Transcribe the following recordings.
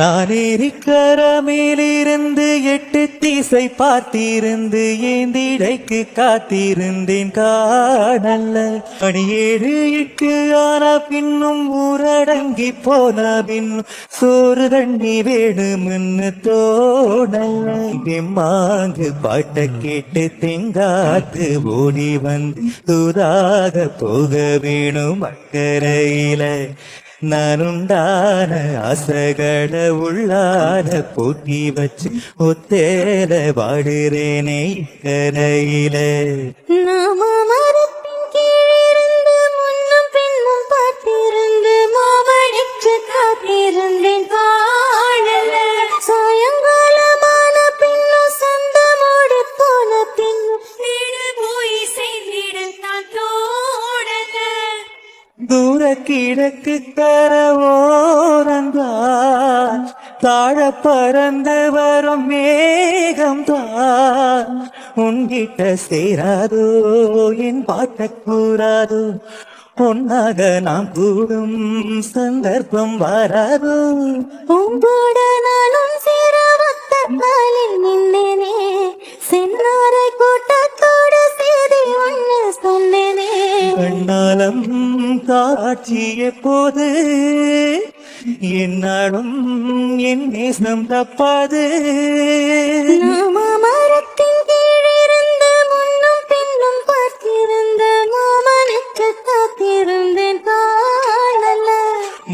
நான் ஏரிக்கர மேலிருந்து எட்டு தீசை பார்த்திருந்து ஏந்திடைக்கு காத்திருந்தேன் காணல்ல. மணி ஏழு எட்டு ஆன பின்னும் ஊரடங்கி போன பின்னும் சோறு தண்ணி வேணும்னு தோணல்ல. எம்மாங்கு பாட்ட கேட்டு தெங்காத்து ஓடி வந்து தூதாக போக வேணும் அக்கறையில. நானுண்டான அசகட உள்ளான போட்டி வச்சு ஒத்தேல வாடுறேனே இக்கரையில தூர கிழக்கு கரவோரந்தான் தாழ பறந்து வரும் மேகம் தான் உன்கிட்ட சேராதோ என் பாட்ட கூறாதோ. பொன்னாக நாம் கூடும் சந்தர்ப்பம் வராதோ. உங்களோட நானும் சேர கண்ணாலம் காட்சிய போது என்னாலும் என் நேசம் தப்பாது.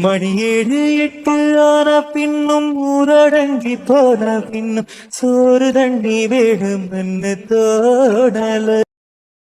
மணி ஏழு எட்டு ஆன பின்னும் ஊரடங்கி போன பின்னும் சோறு தண்ணி வேணும் என்று தோடல